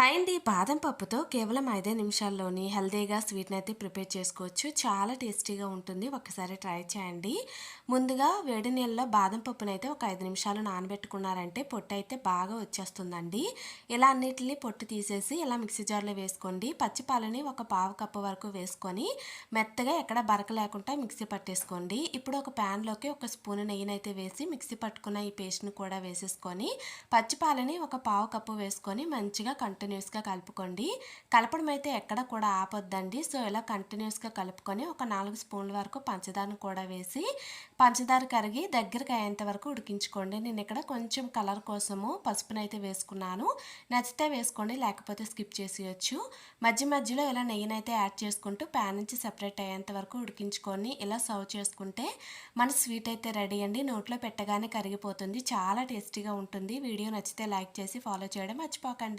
Hi అండి బాదం పప్పుతో కేవలం ఐదే నిమిషాల్లోని హెల్దీగా స్వీట్ని అయితే ప్రిపేర్ చేసుకోవచ్చు. చాలా టేస్టీగా ఉంటుంది. ఒకసారి ట్రై చేయండి. ముందుగా వేడి నీళ్ళలో బాదం పప్పునైతే అయితే ఒక ఐదు నిమిషాలు నానబెట్టుకున్నారంటే పొట్టు అయితే బాగా వచ్చేస్తుందండి. ఇలా అన్నిటిని పొట్టు తీసేసి ఇలా మిక్సీ జార్లో వేసుకోండి. పచ్చిపాలని ఒక పావు కప్పు వరకు వేసుకొని మెత్తగా ఎక్కడ బరక లేకుండా మిక్సీ పట్టేసుకోండి. ఇప్పుడు ఒక ప్యాన్లోకి ఒక స్పూన్ నెయ్యినైతే వేసి మిక్సీ పట్టుకున్న ఈ పేస్ట్ని కూడా వేసేసుకొని పచ్చిపాలని ఒక పావు కప్పు వేసుకొని మంచిగా కంటిన్యూ కంటిన్యూస్గా కలుపుకోండి. కలపడం అయితే ఎక్కడ కూడా ఆపొద్దండి. సో ఇలా కంటిన్యూస్గా కలుపుకొని ఒక నాలుగు స్పూన్ల వరకు పంచదారను కూడా వేసి పంచదార కరిగి దగ్గరికి అయ్యేంత వరకు ఉడికించుకోండి. నేను ఇక్కడ కొంచెం కలర్ కోసము పసుపునైతే వేసుకున్నాను. నచ్చితే వేసుకోండి లేకపోతే స్కిప్ చేసేయచ్చు. మధ్య మధ్యలో ఇలా నెయ్యినైతే యాడ్ చేసుకుంటూ ప్యాన్ నుంచి సెపరేట్ అయ్యేంత వరకు ఉడికించుకొని ఇలా సర్వ్ చేసుకుంటే మన స్వీట్ అయితే రెడీ అండి. నోట్లో పెట్టగానే కరిగిపోతుంది. చాలా టేస్టీగా ఉంటుంది. వీడియో నచ్చితే లైక్ చేసి ఫాలో చేయడం మర్చిపోకండి.